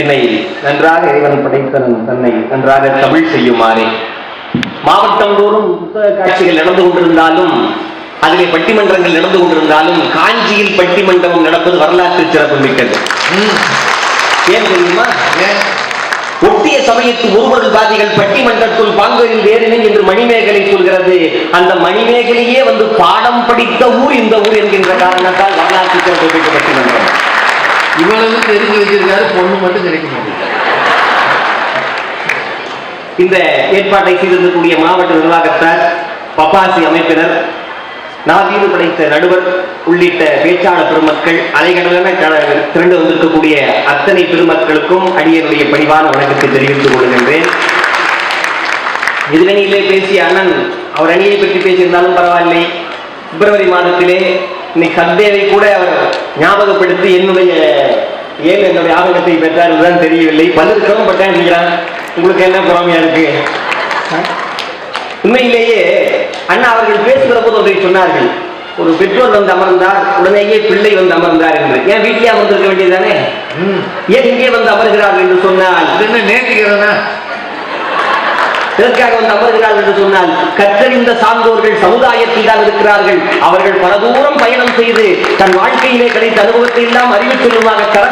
என்னை நன்றாக இறைவன் படைத்தன் தன்னை நன்றாக தமிழ் செய்யுமாறே. மாவட்டம் தோறும் புத்தக காட்சிகள் நடந்து கொண்டிருந்தாலும் அதிலே பட்டிமன்றங்கள் நடந்து கொண்டிருந்தாலும் காஞ்சியில் பட்டிமன்றம் நடப்பது வரலாற்று சிறப்பு மிக்கது. ஏன் தெரியுமா? ஒட்டிய சமயத்து ஒருவருள்வாதிகள் பட்டிமன்றத்துள் பாங்கரில் வேறினை என்று மணிமேகலை சொல்கிறது. அந்த மணிமேகலையே வந்து பாடம் படித்த ஊர் இந்த ஊர் என்கின்ற காரணத்தால் வரலாற்று சிறப்பு மிக்க பட்டிமன்றம். இவ்வளவு தெரிஞ்சு வச்சிருக்காரு பொண்ணு மட்டும் கிடைக்க மாட்டேங்குது. இந்த ஏற்பாட்டை செய்திருக்கக்கூடிய மாவட்ட நிர்வாகத்தார் பப்பாசி அமைப்பினர் நாவீடு படைத்த நடுவர் உள்ளிட்ட பேச்சாளர் பெருமக்கள் அலைகடலான திரண்டு வந்திருக்கக்கூடிய அத்தனை பெருமக்களுக்கும் அடியனுடைய பணிவான வணக்கத்தை தெரிவித்துக் கொள்கின்றேன். எதிரணியிலே பேசிய அண்ணன் அவர் அணியை பற்றி பேசியிருந்தாலும் பரவாயில்லை. பிப்ரவரி மாதத்திலே இன்னைக்கு சந்தேவை கூட அவர் ஞாபகப்படுத்தி என்னுடைய ஏன் என்னுடைய ஆதங்கத்தை பெற்றார் என்றுதான் தெரியவில்லை. பலர் சிரமப்பட்டேன் நினைக்கிறான் உங்களுக்கு என்ன பொறாமையா இருக்கு? உண்மையிலேயே அண்ணா அவர்கள் பேசுகிற போது ஒன்றை சொன்னார்கள். ஒரு பெற்றோர் வந்து அமர்ந்தார் உடனேயே பிள்ளை வந்து அமர்ந்தார் என்று. ஏன் வீட்டிலே அமர்ந்திருக்க வேண்டியதுதானே? ம். ஏன் இங்கே வந்து அமர்கிறார்கள் என்று சொன்னால்? என்ன நேர்த்திக்கிறனா எதற்காக வந்து அமர்கிறார்கள் என்று சொன்னால் கற்றறிந்த சான்றோர்கள் சமுதாயத்தில் தான் இருக்கிறார்கள். அவர்கள் பல தூரம் பயணம் செய்து தன் வாழ்க்கையிலே கிடைத்த அனுபவத்தை எல்லாம் அறிவு செல்வமாக தர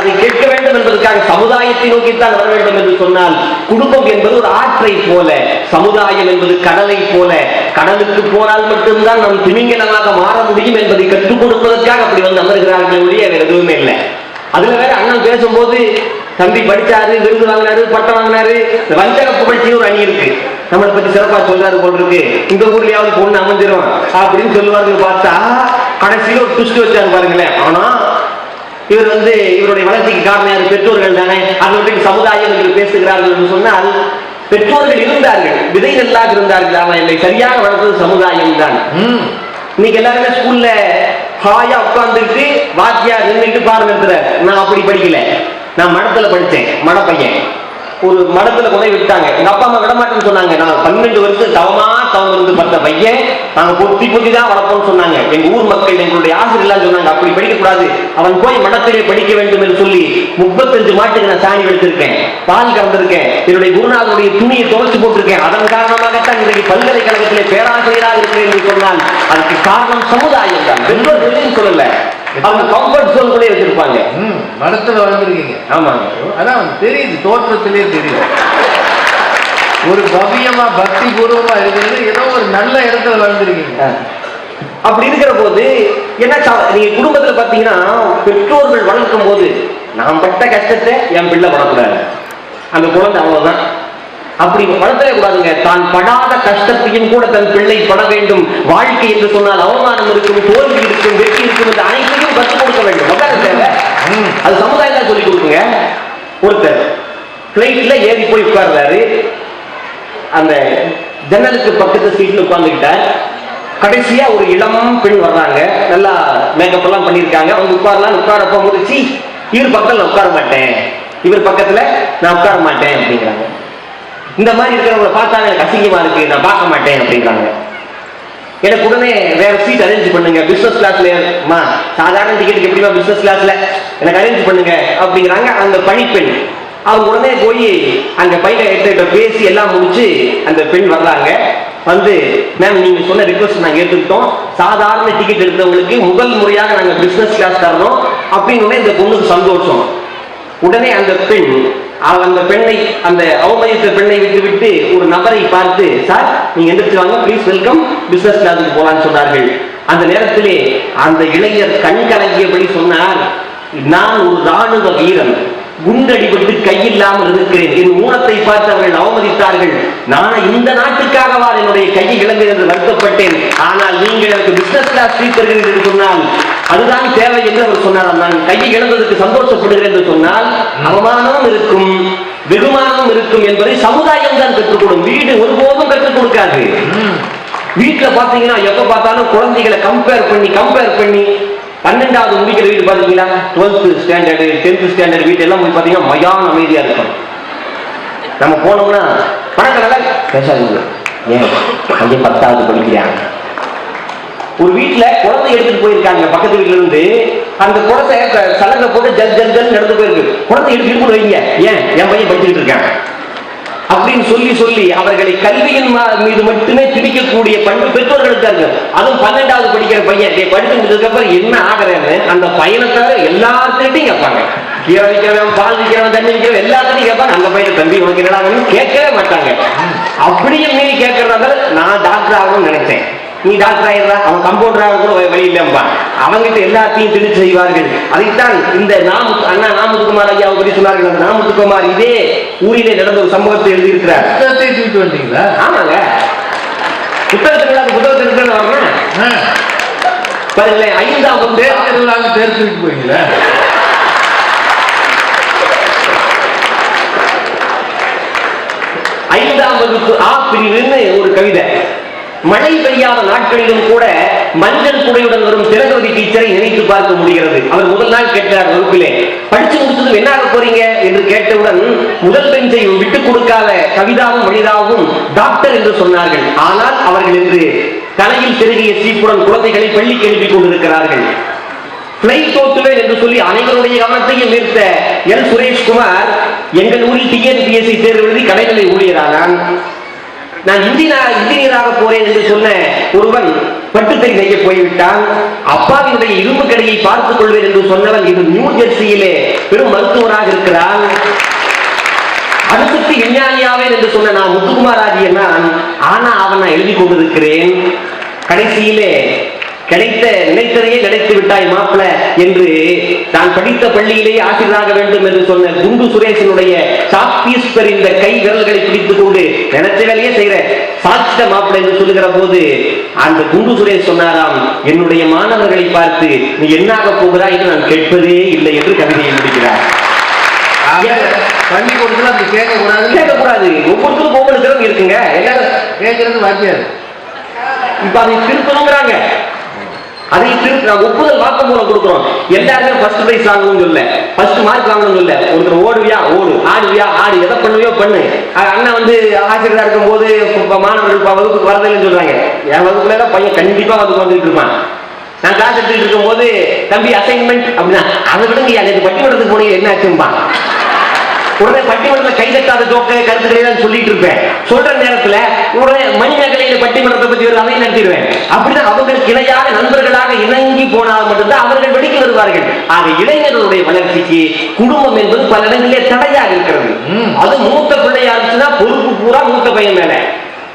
அதை கேட்க வேண்டும் என்பதற்காக சமுதாயத்தை நோக்கித்தான் வர வேண்டும் என்று சொன்னால் குடும்பம் என்பது ஒரு ஆற்றை போல சமுதாயம் என்பது கடலை போல. கடலுக்கு போனால் மட்டும்தான் நம் திமிங்கலமாக மாற முடியும் என்பதை கற்றுக் கொடுப்பதற்காக அப்படி வந்து அமர்கிறார்கள் ஒழிய வேறு எதுவுமே இல்லை. அதுல வேற அண்ணன் பேசும்போது தம்பி படிச்சாரு விருது வாங்கினாரு பட்டம் வாங்கினாரு வஞ்சக புகழ்ச்சின்னு ஒரு அணி இருக்கு. நம்மளை பத்தி சிறப்பா சொல்றாரு போல் இருக்கு. இந்த ஊர்லயாவது பொண்ணு அமைஞ்சிரும் அப்படின்னு சொல்லுவாருன்னு பார்த்தா கடைசியில ஒரு ட்விஸ்ட் வச்சாரு பாருங்களேன். ஆனா இவர் வந்து இவருடைய வளர்ச்சிக்கு காரணம் யாரு? பெற்றோர்கள் தானே. வந்து சமுதாயம் என்று பேசுகிறார்கள் சொன்னால் பெற்றோர்கள் இருந்தார்கள் விதை நல்லாக இருந்தார்கள்? ஆனால் என்னை சரியாக வளர்த்தது சமுதாயம் தான். இன்னைக்கு எல்லாருமே ஸ்கூல்ல ஹாயா உட்கார்ந்துட்டு வாத்தியார் நின்றுட்டு பாருங்க நான் அப்படி படிக்கல. நான் மடத்துல படித்தேன். மட பையன் ஒரு மடத்துல கொண்டு விட்டாங்க. எங்க அப்பா அம்மா விடமாட்டேன்னு சொன்னாங்க. நான் பன்னெண்டு வருஷம் தவமா தவம் இருந்து பார்த்த பையன். நாங்க பொத்தி பொத்தி தான் வளர்ப்போம்னு சொன்னாங்க. எங்க ஊர் மக்கள் எங்களுடைய ஆசிரியர்கள்லாம் சொன்னாங்க அப்படி படிக்க கூடாது அவன் போய் மடத்திலே படிக்க வேண்டும் என்று சொல்லி முப்பத்தஞ்சு மாட்டுக்கு நான் சாணி எடுத்திருக்கேன் பால் கறந்திருக்கேன். என்னுடைய குருநாதனுடைய துணியை துவைச்சு போட்டிருக்கேன். அதன் காரணமாகத்தான் இன்றைக்கு பல்கலைக்கழகத்திலே பேராசிரியராக இருக்கிறேன் என்று சொன்னால் அதுக்கு காரணம் சமுதாயம் தான். சொல்லல. அவங்க கம்ஃபர்ட் சோன் கூட வச்சிருப்பாங்க. ம் மடத்துல வளர்ந்துருக்கீங்க. ஆமாங்க. அதான் தெரியுது தோற்றத்திலே தெரியுது. ஒரு பவ்யமா பக்தி பூர்வமா இருக்கிறது ஏதோ ஒரு நல்ல இடத்துல வளர்ந்துருக்கீங்க. அப்படி இருக்கிற போது என்ன நீங்க குடும்பத்துல பாத்தீங்கன்னா பெற்றோர்கள் வளர்க்கும் போது நான் பட்ட கஷ்டத்தை என் பிள்ளை படக்கூடாது அந்த குழந்தை அவ்வளவுதான். அப்படி வளர்த்தவே தான் படாத கஷ்டத்தையும் கூட தன் பிள்ளை பட வேண்டும். வாழ்க்கை என்று சொன்னால் அவமானம் இருக்கும் தோல்வி இருக்கும் வெற்றி இருக்கும் என்று அனைத்தையும் கற்றுக் கொடுக்க வேண்டும். தேவை. ம். அது சமுதாயம் சொல்லிக் கொடுக்குங்க ஒருத்தர் பிளைட்ல ஏறி போய் உட்கார்றாரு. அந்த ஜன்னலுக்கு பக்கத்து சீட்ல உட்கார்ந்துக்கிட்டார். கடைசியா ஒரு இளம் பெண் வர்றாங்க. நல்லா மேக்கப் எல்லாம் பண்ணியிருக்காங்க. அவங்க உட்காரலாம் உட்கார முடிச்சு இவர் பக்கத்துல உட்கார மாட்டேன். இவர் பக்கத்துல நான் உட்கார மாட்டேன் அப்படிங்கிறாங்க. இந்த மாதிரி இருக்கிறவங்களை பார்த்தா எனக்கு அசிங்கமா இருக்கு நான் பார்க்க மாட்டேன் அப்படிங்கிறாங்க எனக்கு உடனே வேற சீட் அரேஞ்ச் பண்ணுங்க பிசினஸ் கிளாஸ்ல மா சாதாரண டிக்கெட் எப்படிமா பிசினஸ் கிளாஸ்ல எனக்கு அரேஞ்ச் பண்ணுங்க அப்படிங்கிறாங்க அந்த பணிப்பெண் அவங்க உடனே போய் அங்க பைலட் பேசி எல்லாம் முடிச்சு அந்த பெண் வர்றாங்க. வந்து மேம் நீங்க சொன்ன ரிக்வஸ்ட் நாங்க ஏற்றுக்கிட்டோம் சாதாரண டிக்கெட் எடுத்தவங்களுக்கு முதல் முறையாக நாங்க பிசினஸ் கிளாஸ் தரணும். அப்படின்னு உடனே இந்த பொண்ணுக்கு சந்தோஷம். உடனே அந்த பெண் அந்த பெண்ணை அந்த அவமதித்த பெண்ணை விட்டு விட்டு ஒரு நபரை பார்த்து சார் நீங்க எந்திரிச்சு வாங்க ப்ளீஸ் வெல்கம் பிசினஸ் கிளாஸுக்கு போலான்னு சொன்னார்கள். அந்த நேரத்திலே அந்த இளைஞர் கண் கலங்கியபடி சொன்னார் நான் ஒரு ராணுவ வீரன். குண்டடிபட்டு கையில்லாமல் இருக்கிறேன் என் ஊனத்தை பார்த்து அவர்கள் அவமதித்தார்கள். நான் இந்த நாட்டுக்காகவா என்னுடைய கையை இழந்தேன் என்று வருத்தப்பட்டேன். ஆனால் நீங்கள் எனக்கு பிசினஸ் கிளாஸ் சீட் என்று சொன்னால் அதுதான் தேவை என்று அவர் சொன்னார். நான் கையை இழந்ததுக்கு சந்தோஷப்படுகிறேன் என்று சொன்னால் அவமானமும் இருக்கும் வெகுமானமும் இருக்கும் என்பதை சமுதாயம் தான் கற்றுக் கொடுக்கும் வீடு ஒருபோதும் கற்றுக் கொடுக்காது. வீட்டுல பாத்தீங்கன்னா எப்ப பார்த்தாலும் குழந்தைகளை கம்பேர் பண்ணி கம்பேர் பண்ணி பன்னெண்டாவது முடிக்கிற வீடு பாத்தீங்களா? டுவெல்த் ஸ்டாண்டர்டு டென்த் ஸ்டாண்டர்ட் வீட்டு எல்லாம் போய் பாத்தீங்கன்னா மயான அமைதியா இருக்கும் நம்ம போனோம்னா பணக்கடலை பேசாதீங்க. ஏன்? அங்கே பத்தாவது படிக்கிறாங்க. ஒரு வீட்டுல குழந்தை எடுத்துட்டு போயிருக்காங்க. பக்கத்து வீட்டுல இருந்து அந்த குழந்தை சலங்கை போட்டு ஜல் ஜல் ஜல் நடந்து போயிருக்கு. குழந்தை எடுத்துட்டு இடுப்புல வைங்க. ஏன்? என் பையன் படிச்சுட்டு இருக்கான். அப்படின்னு சொல்லி சொல்லி அவர்களை கல்வியின் மீது மட்டுமே திணிக்கக்கூடிய பண்பு பெற்றோர்களுக்கு அது அதுவும் பன்னெண்டாவது படிக்கிற பையன். டேய் படிச்சு என்ன ஆகிறேன்னு அந்த பயணத்தை எல்லாத்துக்கிட்டையும் கேட்பாங்க. கீரை விற்கிறவன் பால் விற்கிறவன் தண்ணி விற்கிறவன் எல்லாத்துட்டையும் கேட்பாங்க. அந்த பையனை தம்பி உனக்கு என்னடா கேட்கவே மாட்டாங்க. அப்படியும் மீறி கேட்கறதால நான் டாக்டர் ஆகணும்னு நினைச்சேன். நீ டாக்டர் ஆயிடுறா அவன் கம்பவுண்டர் ஆக கூட வழி இல்லம்பா அவங்கிட்ட எல்லாத்தையும் திணிச்சு செய்வார்கள். அதைத்தான் இந்த நாமு அண்ணா நாமுத்துக்குமார் ஐயாவை பற்றி சொன்னார்கள். அந்த நாமுத்துக்குமார் இதே ஊரிலே நடந்த ஒரு சம்பவத்தை எழுதியிருக்கிறார். புத்தகத்தை தூக்கிட்டு வந்தீங்களா ஆமாங்க. புத்தகத்துக்கு அந்த புத்தகத்தில் இருக்கிற வரணும் பாருங்களேன் ஐந்தாம் தேர் திருவிழாவுக்கு தேர் தூக்கிட்டு போவீங்களா ஐந்தாம் வகுப்பு ஆ பிரிவுன்னு ஒரு கவிதை. மழை பெய்யாத நாட்களிலும் கூட மஞ்சள் குடையுடன் வரும் திலகவதி டீச்சரை நினைத்து பார்க்க முடிகிறது. அவர் முதல் நாள் கேட்டார் வகுப்பிலே படிச்சு முடிச்சதும் என்ன ஆக போறீங்க? என்று கேட்டவுடன் முதல் பெஞ்சை விட்டுக் கொடுக்காத கவிதாவும் மனிதாவும் டாக்டர் என்று சொன்னார்கள். ஆனால் அவர்கள் இன்று தலையில் திருகிய சீப்புடன் குழந்தைகளை பள்ளி கேள்வி கொண்டிருக்கிறார்கள். பிளைட் ஓட்டுவேன் என்று சொல்லி அனைவருடைய கவனத்தையும் ஈர்த்த எல். சுரேஷ்குமார் எங்கள் ஊரில் டிஎன்பிஎஸ்சி தேர்வு எழுதி கடைநிலை ஊழியரானான். நான் இந்தியா இன்ஜினியராக போறேன் என்று சொன்ன ஒருவன் பட்டுத்தறி செய்ய போய்விட்டான். அப்பாவினுடைய இரும்பு கடையை பார்த்துக் கொள்வேன் என்று சொன்னவன் இது நியூ ஜெர்சியிலே பெரும் மருத்துவராக இருக்கிறான். அடுத்து விஞ்ஞானியாவேன் என்று சொன்ன நான் முத்துக்குமார் ஆகிய நான் ஆனா அவன் நான் எழுதி கொண்டிருக்கிறேன். கடைசியிலே கிடைத்த நினைத்ததையே கிடைத்து விட்டாய் மாப்பிள என்று நான் படித்த பள்ளியிலேயே ஆசிரியராக வேண்டும் என்று சொன்ன குண்டு சுரேசனுடைய சாப்பீஸ்பர் இந்த கை விரல்களை பிடித்துக் கொண்டு நினைச்ச வேலையே செய்யற சாட்சித மாப்பிள என்று சொல்லுகிற போது அந்த குண்டு சுரேஷ் சொன்னாராம் என்னுடைய மாணவர்களை பார்த்து நீ என்னாக போகிறாய் என்று நான் கேட்பதே இல்லை என்று கவிதையை முடிக்கிறார். பள்ளிக்கூடத்துல அப்படி கேட்க கூடாது கேட்கக்கூடாது. ஒவ்வொருத்தரும் ஒவ்வொரு திறமை இருக்குங்க. எல்லாரும் கேட்கறது வாத்தியார். இப்ப அதை திருத்தணுங்கிறாங்க அதையும் திருப்பி நான் ஒப்புதல் வாக்குமூலம் கொடுக்குறோம். எல்லாருமே ஃபர்ஸ்ட் பிரைஸ் வாங்கணும்னு சொல்ல ஃபர்ஸ்ட் மார்க் வாங்கணும்னு சொல்ல ஒருத்தர் ஓடுவியா? ஓடு. ஆடுவியா? ஆடு. எதை பண்ணுவியோ பண்ணு. அண்ணன் அண்ணா வந்து ஆசிரியரா இருக்கும்போது போது மாணவர்கள் வகுப்புக்கு வரதில்லைன்னு சொல்றாங்க. என் வகுப்புல பையன் கண்டிப்பா வகுப்பு வந்துட்டு இருப்பான். நான் கிளாஸ் எடுத்துட்டு இருக்கும்போது தம்பி அசைன்மெண்ட் அப்படின்னா அதை விடுங்க எனக்கு பட்டிமன்றத்துக்கு போனீங்க என்ன ஆச்சும்பா உடனே பட்டிமன்றத்தில் கை தட்டாத ஜோக்க கருத்துக்களை தான் சொல்லிட்டு இருப்பேன். சொல்ற நேரத்துல உடனே மணிமேகலையில பட்டிமன்றத்தை பத்தி ஒரு அதையும் நடத்திடுவேன் அப்படிதான் அவங்களுக்கு இணையாக நண்பர்களாக இணங்கி போனால் மட்டும்தான் அவர்கள் வெடிக்க வருவார்கள். ஆக இளைஞர்களுடைய வளர்ச்சிக்கு குடும்பம் என்பது பல இடங்களிலே தடையாக இருக்கிறது. அது மூத்த பிள்ளையா இருந்துச்சுன்னா பொறுப்பு பூரா மூத்த பையன் மேல.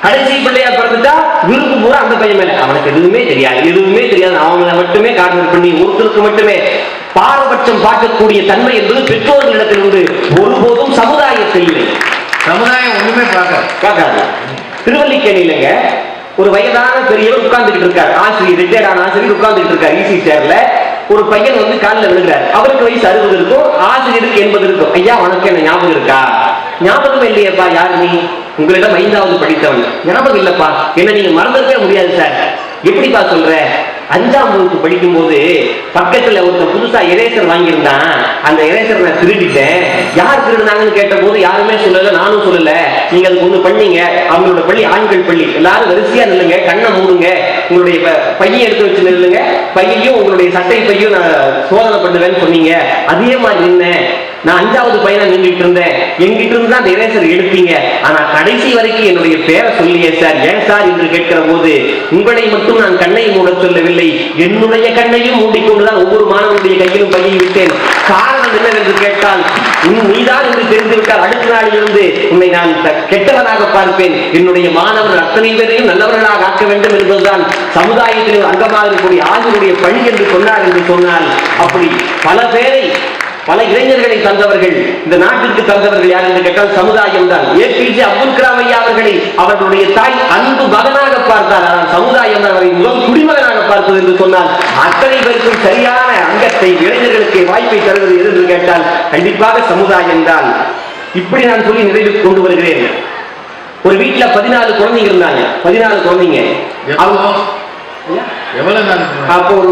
கடைசி பிள்ளையா பிறந்துட்டா விருப்பு பூரா அந்த பையன் மேல. அவனுக்கு எதுவுமே தெரியாது. எதுவுமே தெரியாது. அவனை மட்டுமே கார்னர் பண்ணி ஒருத்தருக்கு மட்டுமே. பாரபட்சம் பார்க்கக்கூடிய தன்மை என்பது பெற்றோர்களிடத்தில் உண்டு. ஒருபோதும் சமுதாயத்தில் இல்லை. சமுதாயம் ஒண்ணுமே பார்க்காது. பார்க்காது. திருவல்லிக்கேணியிலங்க ஒரு வயதான பெரியவர் உட்கார்ந்துட்டு இருக்கார். ஆசிரியர் ரிட்டையர்ட் ஆன ஆசிரியர் உட்கார்ந்துட்டு இருக்கார். ஈசி சேர்ல ஒரு பையன் வந்து காலில் விழுகிறார். அவருக்கு வயசு அறுபது இருக்கும். ஆசிரியருக்கு எண்பது இருக்கும். ஐயா உனக்கு என்ன ஞாபகம் இருக்கா? ஞாபகம் இல்லையேப்பா யார் நீ உங்களிடம் ஐந்தாவது படித்தவன். ஞாபகம் இல்லப்பா. என்ன நீங்க மறந்துருக்கவே முடியாது சார். எப்படிப்பா சொல்ற? அஞ்சாம் வகுப்பு படிக்கும்போது பக்கத்துல ஒருத்தன் புதுசா எரேசர் வாங்கியிருந்தான். அந்த இரேசர் நான் திருடிட்டேன். யார் திருடினாங்கன்னு கேட்ட போது யாருமே சொல்லல நானும் சொல்லல. நீங்க அதுக்கு ஒண்ணு பண்ணீங்க. அவங்களோட பள்ளி ஆண்கள் பள்ளி. எல்லாரும் வரிசையா நில்லுங்க கண்ணை மூடுங்க. உங்களுடைய ப- எடுத்து வச்சு நில்லுங்க. பையையும் உங்களுடைய சட்டை பையும் நான் சோதனை பண்ணுவேன்னு சொன்னீங்க. அதே மாதிரி நின்னேன். நான் அஞ்சாவது பையனை நின்றுட்டு இருந்தேன். எங்கிட்ட இருந்து தான் இரேசர் எடுப்பீங்க ஆனா கடைசி வரைக்கும் என்னுடைய பேரை சொல்லியே சார். ஏன் சார் என்று கேட்கிற போது உங்களை மட்டும் நான் கண்ணை மூட சொல்லவில்லை. என்னுடைய கண்ணையும் மூடிக்கொண்டுதான் ஒவ்வொரு மாணவனுடைய கையிலும் பையை விட்டேன். காரணம் என்னவென்று கேட்டால் உன் நீதான் என்று தெரிந்துவிட்டால் அடுத்த நாளிலிருந்து உன்னை நான் கெட்டவனாக பார்ப்பேன். என்னுடைய மாணவர் அத்தனை பேரையும் நல்லவர்களாக ஆக்க வேண்டும் என்பதுதான் சமுதாயத்தின் அங்கமாக இருக்கக்கூடிய ஆளுடைய பணி என்று சொன்னார் என்று சொன்னால் அப்படி பல பேரை பல இளைஞர்களை தந்தவர்கள் இந்த நாட்டிற்கு தந்தவர்கள் யார் என்று கேட்டால் சமுதாயம் தான். ஏபிஜே அப்துல் கலாம் ஐயா அவர்களை அவர்களுடைய தாய் அன்பு மகனாக பார்த்தார் ஆனால் சமுதாயம் தான் அவரை முதல் குடிமகனாக பார்த்தது என்று சொன்னால் அத்தனை பேருக்கும் சரியான அங்கத்தை இளைஞர்களுக்கு வாய்ப்பை தருவது எது என்று கேட்டால் கண்டிப்பாக சமுதாயம் தான். இப்படி நான் சொல்லி நிறைவு கொண்டு வருகிறேன். ஒரு வீட்டுல பதினாலு குழந்தைங்க இருந்தாங்க. பதினாலு குழந்தைங்க. அவங்க எவ்வளவு நாள்? அப்போ ஒரு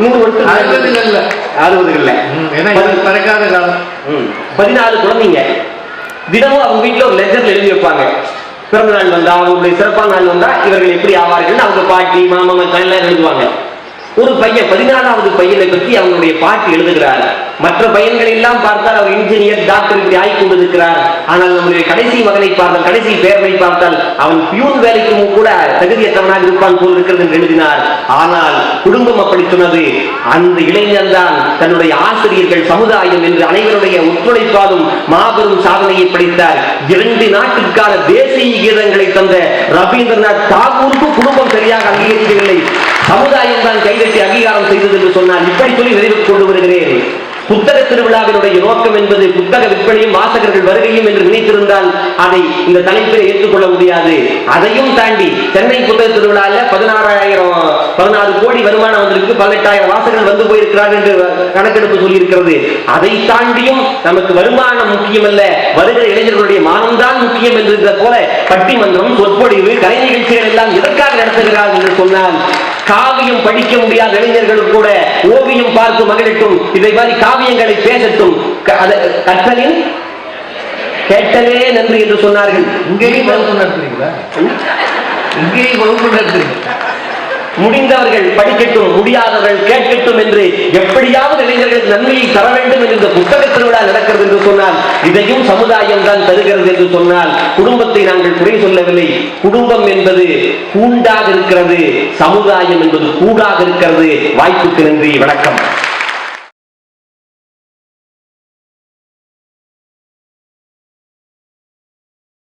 நூறு வருஷம். அறுபதுகள்ல. அறுபதுகள்ல ஏன்னா பறக்காத காலம். பதினாலு குழந்தைங்க. தினமும் அவங்க வீட்டுல ஒரு லெஜர்ல எழுதி வைப்பாங்க. பிறந்த நாள் வந்தா அவங்களுடைய சிறப்பான நாள் வந்தா இவர்கள் எப்படி ஆவார்கள் அவங்க பாட்டி மாமா மச்சான் எல்லாம் எழுதுவாங்க. ஒரு பையன் பதினாலாவது பையனை பற்றி அவனுடைய பாட்டு எழுதுகிறார். மற்ற பையன்கள் எல்லாம் பார்த்தால் அவர் இன்ஜினியர் டாக்டர் இப்படி ஆகி கொண்டிருக்கிறார். ஆனால் நம்முடைய கடைசி மகனை பார்த்தால் கடைசி பேரனை பார்த்தால் அவன் பியூன் வேலைக்கும் கூட தகுதியற்றவனாக இருப்பான் போல் இருக்கிறது என்று எழுதினார். ஆனால் குடும்பம் அப்படி சொன்னது அந்த இளைஞன் தான் தன்னுடைய ஆசிரியர்கள் சமுதாயம் என்று அனைவருடைய ஒத்துழைப்பாலும் மாபெரும் சாதனையை படைத்தார். இரண்டு நாட்டுக்கான தேசிய கீதங்களை தந்த ரவீந்திரநாத் தாகூருக்கு குடும்பம் சரியாக அங்கீகரிக்கவில்லை. சமுதாயம் தான் கைதட்டி அங்கீகாரம் செய்தது என்று சொன்னால் இப்படி சொல்லி நிறைவுக்கு கொண்டு வருகிறேன். புத்தக திருவிழாவினுடைய நோக்கம் என்பது புத்தக விற்பனையும் வாசகர்கள் வருகையும் என்று நினைத்திருந்தால் அதை இந்த தலைப்பில் ஏற்றுக்கொள்ள முடியாது. அதையும் தாண்டி சென்னை புத்தக திருவிழால பதினாறாயிரம் பதினாறு கோடி வருமானம் வந்திருக்கு. பதினெட்டாயிரம் வாசகர்கள் வந்து போயிருக்கிறார்கள் என்று கணக்கெடுப்பு சொல்லியிருக்கிறது. அதை தாண்டியும் நமக்கு வருமானம் முக்கியமல்ல. வருகிற இளைஞர்களுடைய மானம்தான் முக்கியம் என்கிற போல பட்டிமன்றம் சொற்பொழிவு கலை நிகழ்ச்சிகள் எல்லாம் எதற்காக நடத்துகிறார்கள் என்று சொன்னால் காவியம் படிக்க முடியாத இளைஞர்கள் கூட ஓவியம் பார்த்து மகிழட்டும். இதை மாதிரி காவியங்களை பேசட்டும். கற்றலின் கேட்டலே நன்றி என்று சொன்னார்கள். இங்கேயும் வகுப்பு நடத்துறீங்களா? இங்கேயும் வகுப்பு நடத்துறீங்க முடிந்தவர்கள் படிக்கட்டும் முடியாதவர்கள் கேட்கட்டும் என்று எப்படியாவது இளைஞர்கள் நன்மையை தர வேண்டும் என்று இந்த புத்தக திருவிழா நடக்கிறது என்று சொன்னால் இதையும் சமுதாயம் தான் தருகிறது என்று சொன்னால் குடும்பத்தை நாங்கள் குறை சொல்லவில்லை. குடும்பம் என்பது கூண்டாக இருக்கிறது சமுதாயம் என்பது கூடாக இருக்கிறது. வாய்ப்புக்கு நன்றி வணக்கம்.